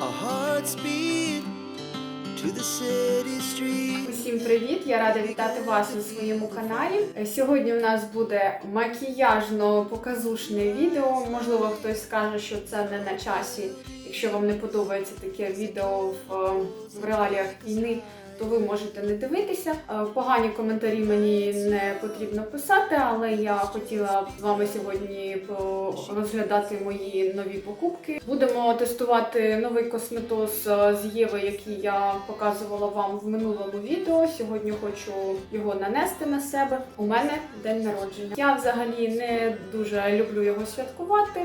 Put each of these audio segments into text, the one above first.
Our. Усім привіт! Я рада вітати вас на своєму каналі. Е, Сьогодні у нас буде макіяжно-показушне відео. Можливо, хтось скаже, що це не на часі. Якщо вам не подобається таке відео в, е, в реаліях війни, то ви можете не дивитися. Е, Погані коментарі мені не потрібно писати, але я хотіла з вами сьогодні розглядати мої нові покупки. Будемо тестувати новий косметоз е, з Єви, який я показувала вам в минулому відео. Сьогодні хочу його нанести на себе. У мене день народження. Я взагалі не дуже люблю його святкувати.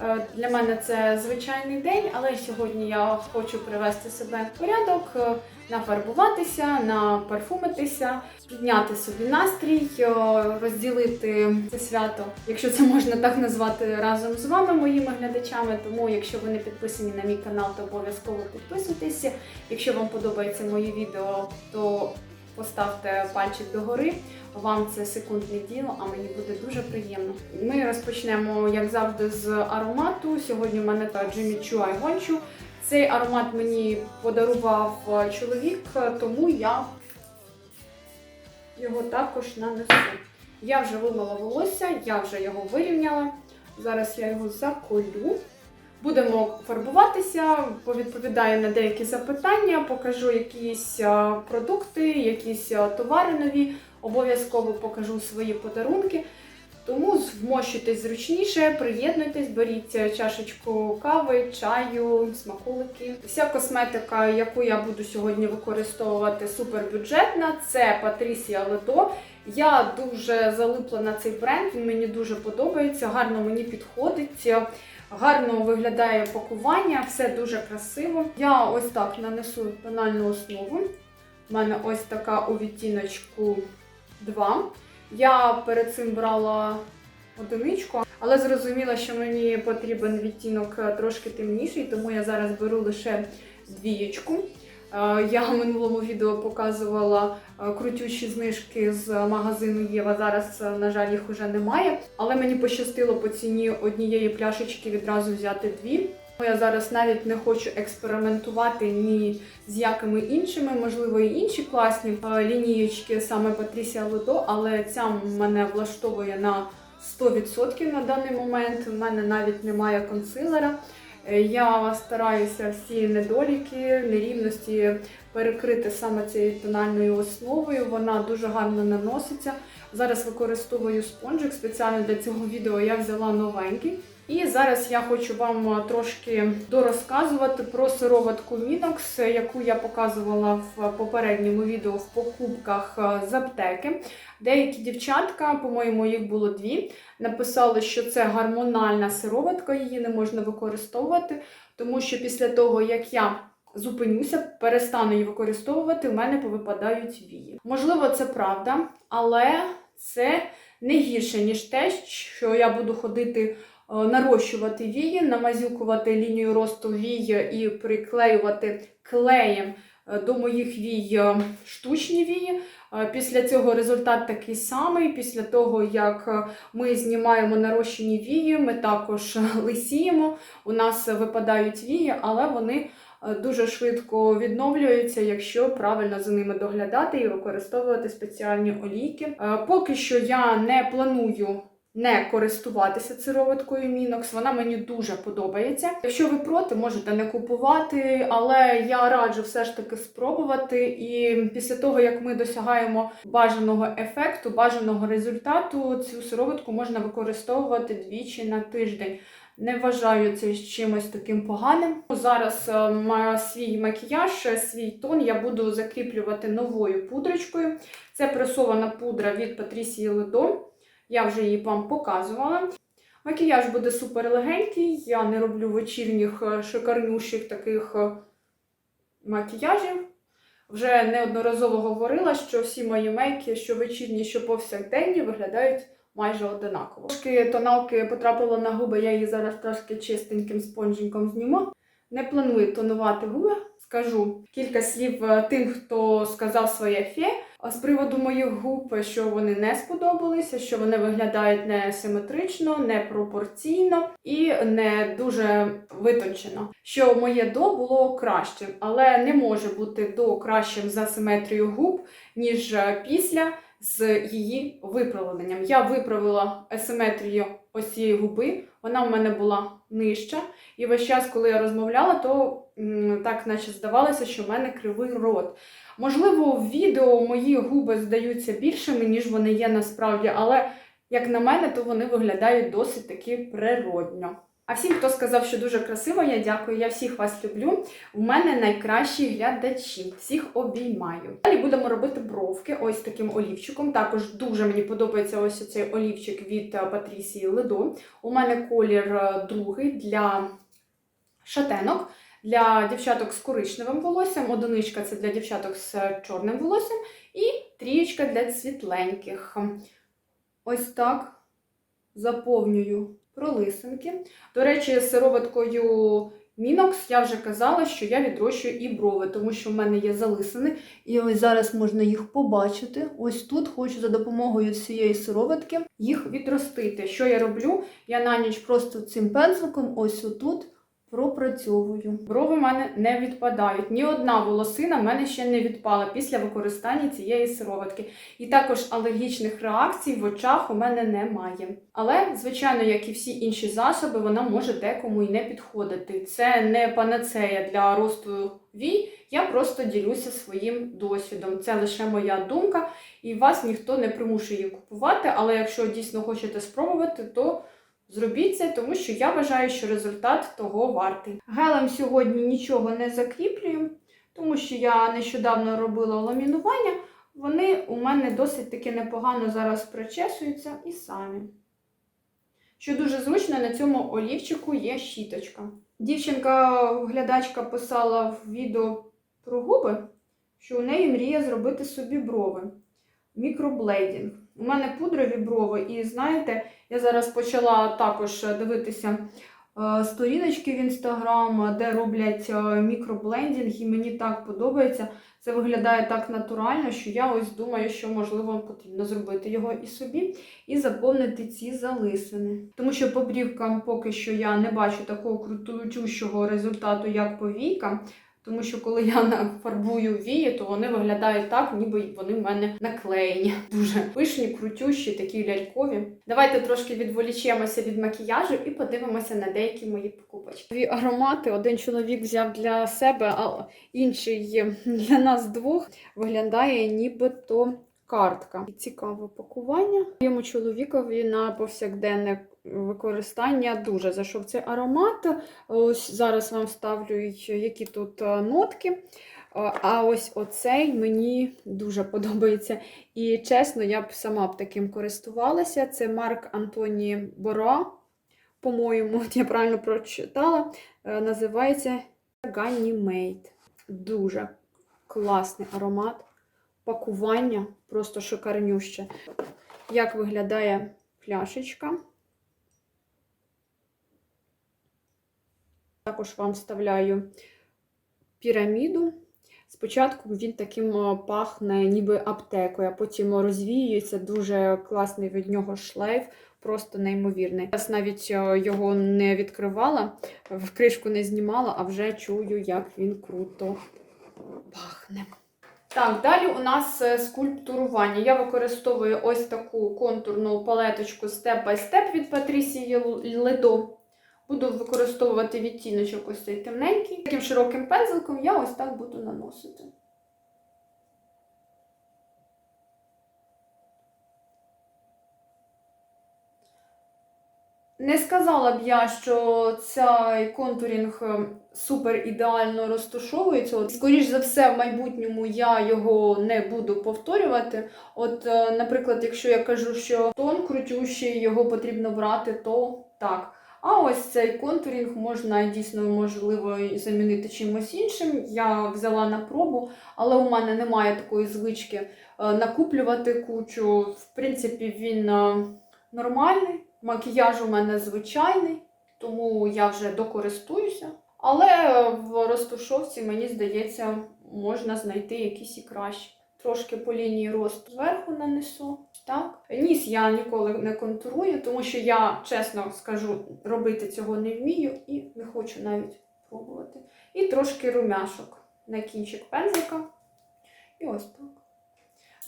Е, Для мене це звичайний день, але сьогодні я хочу привести себе в порядок, нафарбуватися, напарфумитися, підняти собі настрій, е, розділити це свято, якщо це можна так назвати, разом з вами, моїми глядачами. Тому, якщо ви не підписані на мій канал, то обов'язково підписуйтесь. Якщо вам подобається моє відео, то поставте пальчик догори. Вам це секундне діло, а мені буде дуже приємно. Ми розпочнемо, як завжди, з аромату. Сьогодні в мене та Jimmy Choo I. Цей аромат мені подарував е, чоловік, е, тому я його також нанесу. Я вже вимила волосся, я вже його вирівняла. Зараз я його заколю. Будемо фарбуватися, повідповідаю на деякі запитання, покажу якісь е, продукти, якісь товари нові. Обов'язково покажу свої подарунки. Тому вмощуйтесь зручніше, приєднуйтесь, беріть чашечку кави, чаю, смаколики. Вся косметика, яку я буду сьогодні використовувати, супербюджетна. Це Патрісія Ледо. Я дуже залипла на цей бренд, він мені дуже подобається, гарно мені підходить. Гарно виглядає пакування, все дуже красиво. Я ось так нанесу тональну основу. У мене ось така у відтіночку 2. Я перед цим брала одиничку, але зрозуміла, що мені потрібен відтінок е, трошки темніший, тому я зараз беру лише двієчку. Е, Я в минулому відео показувала е, крутючі знижки з магазину Єва. Зараз, на жаль, їх уже немає. Але мені пощастило по ціні однієї пляшечки відразу взяти дві. Я зараз навіть не хочу експериментувати ні з якими іншими, можливо, і інші класні е, лінієчки, саме Патрісія Лудо, але ця мене влаштовує на 100% на даний момент. У мене навіть немає консилера. Е, Я стараюся всі недоліки, нерівності перекрити саме цією тональною основою. Вона дуже гарно наноситься. Зараз використовую спонжик спеціально для цього відео. Я взяла новенький. І зараз я хочу вам е, трошки дорозказувати про сироватку Minox, яку я показувала в попередньому відео в покупках е, з аптеки. Деякі дівчатка, по-моєму, їх було дві, написали, що це гормональна сироватка, її не можна використовувати, тому що після того, як я зупинюся, перестану її використовувати, у мене повипадають вії. Можливо, це правда, але це не гірше, ніж те, що я буду ходити е, нарощувати вії, намазюкувати лінію росту вії і приклеювати клеєм е, до моїх вій е, штучні вії. Е, Після цього результат такий самий. Після того, як е, ми знімаємо нарощені вії, ми також е, лисіємо. У нас випадають вії, але вони е, дуже швидко відновлюються, якщо правильно за ними доглядати і використовувати спеціальні олійки. Е, Поки що я не планую. Не користуватися сироваткою Мінокс, вона мені дуже подобається. Якщо ви проти, можете не купувати, але я раджу все ж таки спробувати. І після того, як ми досягаємо бажаного ефекту, бажаного результату, цю сироватку можна використовувати двічі на тиждень. Не вважаю це чимось таким поганим. Зараз е, маю свій макіяж, свій тон я буду закріплювати новою пудрочкою. Це пресована пудра від Патрісії Ледо. Я вже її вам показувала. Макіяж буде супер легенький. Я не роблю вечірніх е, шикарнющих таких е, макіяжів. Вже неодноразово говорила, що всі мої мейки, що вечірні, що повсякденні, виглядають майже одинаково. Трошки тоналки потрапила на губи, я її зараз трошки чистеньким спонжиком зніму. Не планую тонувати губи. Скажу кілька слів е, тим, хто сказав своє фе. А З приводу моїх губ, що вони не сподобалися, що вони виглядають не симетрично, не пропорційно і не дуже витончено. Що моє до було кращим, але не може бути до кращим за симетрію губ, ніж е, після з її виправленням. Я виправила асиметрію ось цієї губи, вона в мене була нижча. І весь час, коли я розмовляла, то так наче здавалося, що в мене кривий рот. Можливо, в відео мої губи здаються більшими, ніж вони є насправді, але як на мене, то вони виглядають досить таки природньо. А всім, хто сказав, що дуже красиво, я дякую. Я всіх вас люблю. У мене найкращі глядачі. Всіх обіймаю. Далі будемо робити бровки ось таким олівчиком. Також дуже мені подобається ось цей олівчик від е, Патрісії Ледо. У мене колір е, другий для шатенок. Для дівчаток з коричневим волоссям, одиничка це для дівчаток з чорним волоссям, і трієчка для світленьких. Ось так заповнюю пролисинки. До речі, сироваткою Мінокс я вже казала, що я відрощую і брови, тому що в мене є залисини. І ось зараз можна їх побачити. Ось тут хочу за допомогою цієї сироватки їх відростити. Що я роблю? Я на ніч просто цим пензликом, ось отут. Пропрацьовую. Брови в мене не відпадають. Ні одна волосина в мене ще не відпала після використання цієї сироватки. І також алергічних реакцій в очах у мене немає. Але, звичайно, як і всі інші засоби, вона може декому і не підходити. Це не панацея для росту вій. Я просто ділюся своїм досвідом. Це лише моя думка, і вас ніхто не примушує купувати. Але якщо дійсно хочете спробувати, то Зробіть це, тому що я вважаю, що результат того вартий. Гелем сьогодні нічого не закріплюю, тому що я нещодавно робила ламінування. Вони у мене досить таки непогано зараз причесуються і самі. Що дуже зручно, на цьому олівчику є щіточка. Дівчинка-глядачка писала в відео про губи, що у неї мріє зробити собі брови. Мікроблейдінг. У мене пудрові брови, і знаєте, я зараз почала також дивитися е, сторіночки в інстаграм, де роблять е, мікроблендінг, і мені так подобається. Це виглядає так натурально, що я ось думаю, що можливо потрібно зробити його і собі, і заповнити ці залисини. Тому що по брівкам поки що я не бачу такого крутючого результату, як по війкам. Тому що коли я нафарбую вії, то вони виглядають так, ніби вони в мене наклеєні. Дуже пишні, крутющі, такі лялькові. Давайте трошки відволічемося від макіяжу і подивимося на деякі мої покупочки. Дві аромати один чоловік взяв для себе, а інший для нас двох виглядає нібито картка. Цікаве пакування. Моєму чоловікові на повсякденне використання дуже зайшов цей аромат. Ось зараз вам ставлю, які тут е, нотки. Е, А ось оцей мені дуже подобається. І чесно, я б сама б таким користувалася. Це Марк Антоні Бора. По-моєму, я правильно прочитала. Е, Називається Ganymede. Дуже класний аромат. Пакування просто шикарнюще. Як виглядає пляшечка? Також вам вставляю піраміду. Спочатку він таким е, пахне ніби аптекою, а потім розвіюється дуже класний від нього шлейф, просто неймовірний. Я навіть е, його не відкривала, в кришку не знімала, а вже чую, як він круто пахне. Так, далі у нас е, скульптурування. Я використовую ось таку контурну палеточку Step від Патрісії Ледо. Буду використовувати відтіночок ось цей темненький. Таким широким пензликом я ось так буду наносити. Не сказала б я, що цей контурінг е, супер ідеально розташовується. Скоріш за все, в майбутньому я його не буду повторювати. От, е, наприклад, якщо я кажу, що тон крутющий, його потрібно брати, то так. А ось цей контурінг можна дійсно можливо замінити чимось іншим. Я взяла на пробу, але у мене немає такої звички е, накуплювати кучу. В принципі, він е, нормальний. Макіяж у мене звичайний, тому я вже докористуюся. Але в розтушовці, мені здається, можна знайти якісь і кращі. Трошки по лінії росту зверху нанесу. Так. Ніс я ніколи не контурую, тому що я, чесно скажу, робити цього не вмію і не хочу навіть пробувати. І трошки румяшок на кінчик пензика. І ось так.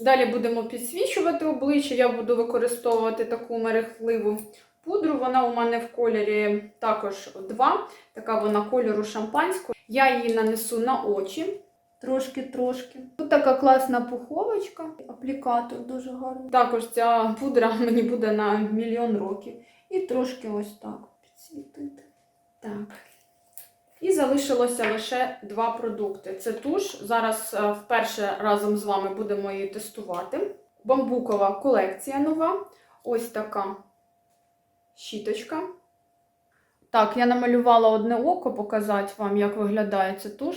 Далі будемо підсвічувати обличчя. Я буду використовувати таку мерехтливу пудру. Вона у мене в кольорі також 2, така вона кольору шампанського. Я її нанесу на очі. Трошки-трошки. Тут така класна пуховочка, аплікатор дуже гарний. Також ця пудра мені буде на мільйон років. І трошки ось так підсвітити. Так. І залишилося лише два продукти. Це туш. Зараз е, вперше разом з вами будемо її тестувати. Бамбукова колекція нова. Ось така щіточка. Так, я намалювала одне око, показати вам, як виглядає ця туш.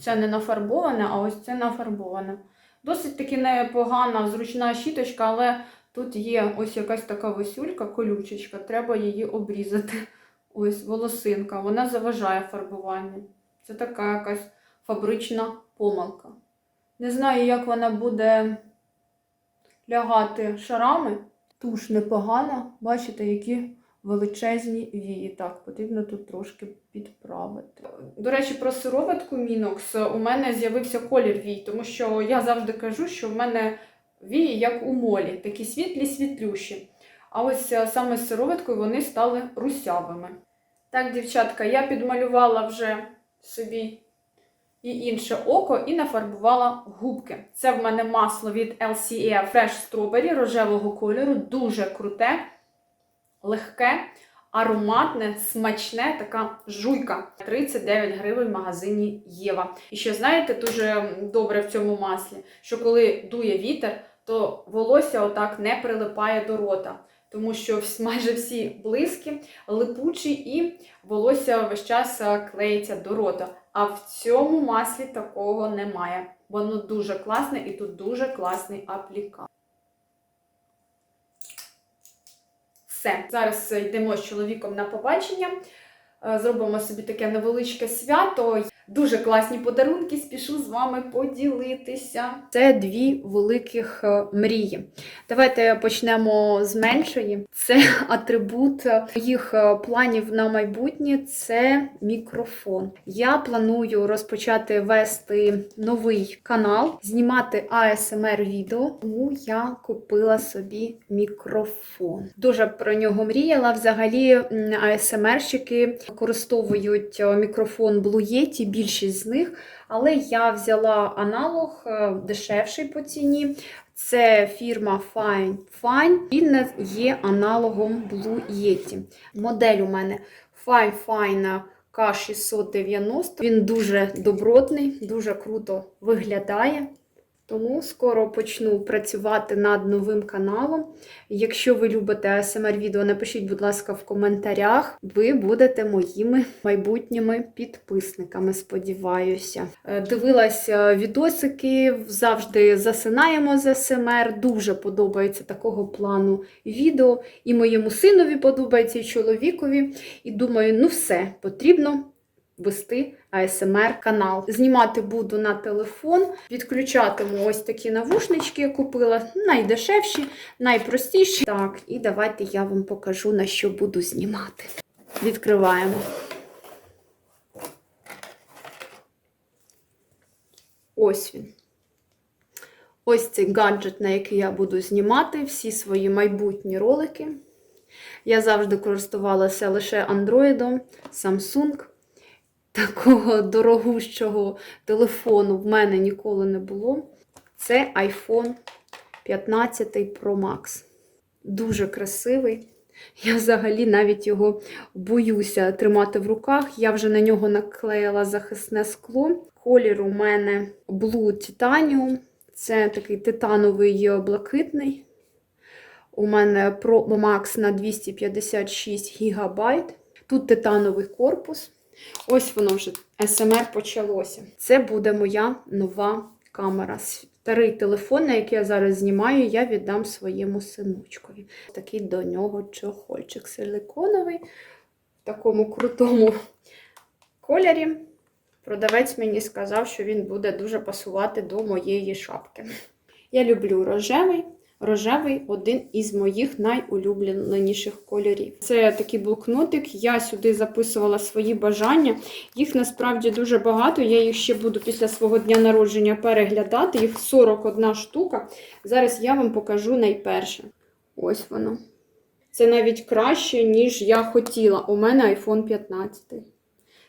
Це не нафарбоване, а ось це нафарбоване. Досить таки непогана, зручна щіточка, але тут є ось якась така висюлька, колючечка, треба її обрізати. Ось волосинка, вона заважає фарбуванню. Це така якась фабрична помилка. Не знаю, як вона буде лягати шарами. Туш непогана, бачите, які величезні вії. Так, потрібно тут трошки підправити. До речі, про сироватку Мінокс у мене з'явився колір вій, тому що я завжди кажу, що в мене вії як у молі, такі світлі, світлющі. А ось е, саме з сироваткою вони стали русявими. Так, дівчатка, я підмалювала вже собі і інше око і нафарбувала губки. Це в мене масло від LCA Fresh Strawberry рожевого кольору, дуже круте, легке, ароматне, смачне, така жуйка. 39 гривень в магазині Єва. І ще знаєте, дуже добре в цьому маслі, що коли дує вітер, то волосся отак не прилипає до рота. Тому що майже всі блиски, липучі і волосся весь час е, клеїться до рота. А в цьому маслі такого немає. Воно дуже класне і тут дуже класний аплікат. Все. Зараз йдемо з чоловіком на побачення. Е, Зробимо собі таке невеличке свято. Дуже класні подарунки, спішу з вами поділитися. Це дві великих е, мрії. Давайте почнемо з меншої. Це атрибут моїх е, планів на майбутнє це мікрофон. Я планую розпочати вести новий канал, знімати ASMR відео, тому я купила собі мікрофон. Дуже про нього мріяла. Взагалі, ASMR-щики використовують е, мікрофон Blue Yeti, більшість з них, але я взяла аналог е, дешевший по ціні. Це фірма Fine Fine. Він є аналогом Blue Yeti. Модель у мене Fine Fine K690. Він дуже добротний, дуже круто виглядає. Тому скоро почну працювати над новим каналом. Якщо ви любите ASMR відео, напишіть, будь ласка, в коментарях. Ви будете моїми майбутніми підписниками, сподіваюся. Е, Дивилась е, відосики, завжди засинаємо з ASMR. Дуже подобається такого плану відео. І моєму синові подобається, і чоловікові. І думаю, ну все, потрібно вести ASMR канал. Знімати буду на телефон, відключатиму ось такі навушнички, я купила, найдешевші, найпростіші. Так, і давайте я вам покажу, на що буду знімати. Відкриваємо. Ось він. Ось цей гаджет, на який я буду знімати всі свої майбутні ролики. Я завжди користувалася лише Android, Samsung. Такого дорогущого телефону в мене ніколи не було. Це iPhone 15 Pro Max. Дуже красивий. Я взагалі навіть його боюся тримати в руках. Я вже на нього наклеїла захисне скло. Колір у мене Blue Titanium. Це такий титановий блакитний. У мене Pro Max на 256 ГБ. Тут титановий корпус. Ось воно вже СМР почалося. Це буде моя нова камера. Старий телефон, на який я зараз знімаю, я віддам своєму синочкові. Такий до нього чохольчик силиконовий в такому крутому кольорі. Продавець мені сказав, що він буде дуже пасувати до моєї шапки. Я люблю рожевий. Рожевий один із моїх найулюбленіших кольорів. Це такий блокнотик. Я сюди записувала свої бажання. Їх насправді дуже багато. Я їх ще буду після свого дня народження переглядати. Їх 41 штука. Зараз я вам покажу найперше. Ось воно. Це навіть краще, ніж я хотіла. У мене iPhone 15.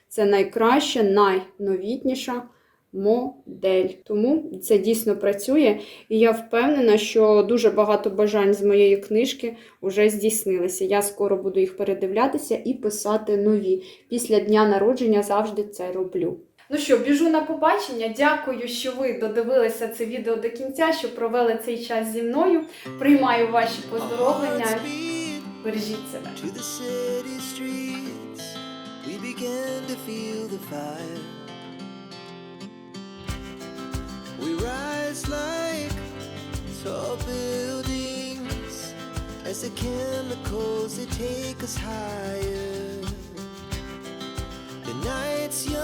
Це найкраща, найновітніша модель. Тому це дійсно працює. І я впевнена, що дуже багато бажань з моєї книжки вже здійснилися. Я скоро буду їх передивлятися і писати нові. Після дня народження завжди це роблю. Ну що, біжу на побачення. Дякую, що ви додивилися це відео до кінця, що провели цей час зі мною. Приймаю ваші поздоровлення. Бережіть себе. to the city streets. We began to feel the fire. We rise like tall buildings as the chemicals they take us higher. The night's young.